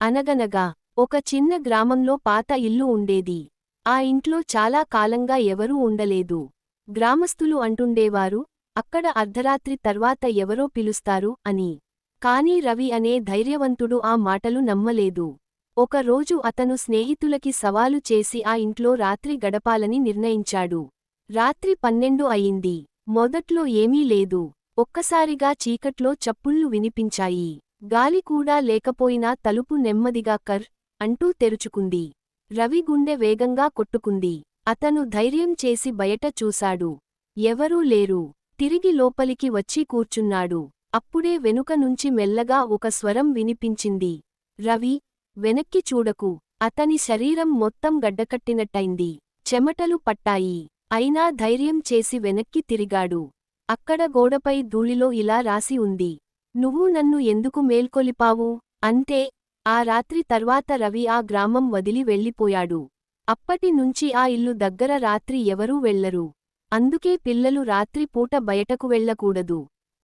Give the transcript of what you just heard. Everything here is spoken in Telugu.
అనగనగా ఒక చిన్న గ్రామంలో పాత ఇల్లు ఉండేది. ఆ ఇంట్లో చాలా కాలంగా ఎవరూ ఉండలేదు. గ్రామస్థులు అంటుండేవారు అక్కడ అర్ధరాత్రి తర్వాత ఎవరో పిలుస్తారు అని. కాని రవి అనే ధైర్యవంతుడు ఆ మాటలు నమ్మలేదు. ఒకరోజు అతను స్నేహితులకి సవాలు చేసి ఆ ఇంట్లో రాత్రి గడపాలని నిర్ణయించాడు. రాత్రి పన్నెండు అయింది. మొదట్లో ఏమీ లేదు. ఒక్కసారిగా చీకట్లో చప్పుళ్ళు వినిపించాయి. గాలి కూడా లేకపోయినా తలుపు నెమ్మదిగా కర్ అంటూ తెరుచుకుంది. రవి గుండె వేగంగా కొట్టుకుంది. అతను ధైర్యం చేసి బయట చూశాడు. ఎవరూ లేరు. తిరిగి లోపలికి వచ్చి కూర్చున్నాడు. అప్పుడే వెనుక నుంచి మెల్లగా ఒక స్వరం వినిపించింది. రవి వెనక్కి చూడకు. అతని శరీరం మొత్తం గడ్డకట్టినట్టయింది. చెమటలు పట్టాయి. అయినా ధైర్యం చేసి వెనక్కి తిరిగాడు. అక్కడ గోడపై ధూళిలో ఇలా రాసి ఉంది. నువ్వు నన్ను ఎందుకు మేల్కొలిపావు? అంతే ఆ రాత్రి తర్వాత రవి ఆ గ్రామం వదిలి వెళ్ళిపోయాడు. అప్పటి నుంచి ఆ ఇల్లు దగ్గర రాత్రి ఎవరూ వెళ్ళరు అందుకే పిల్లలు రాత్రి పూట బయటకు వెళ్ళకూడదు.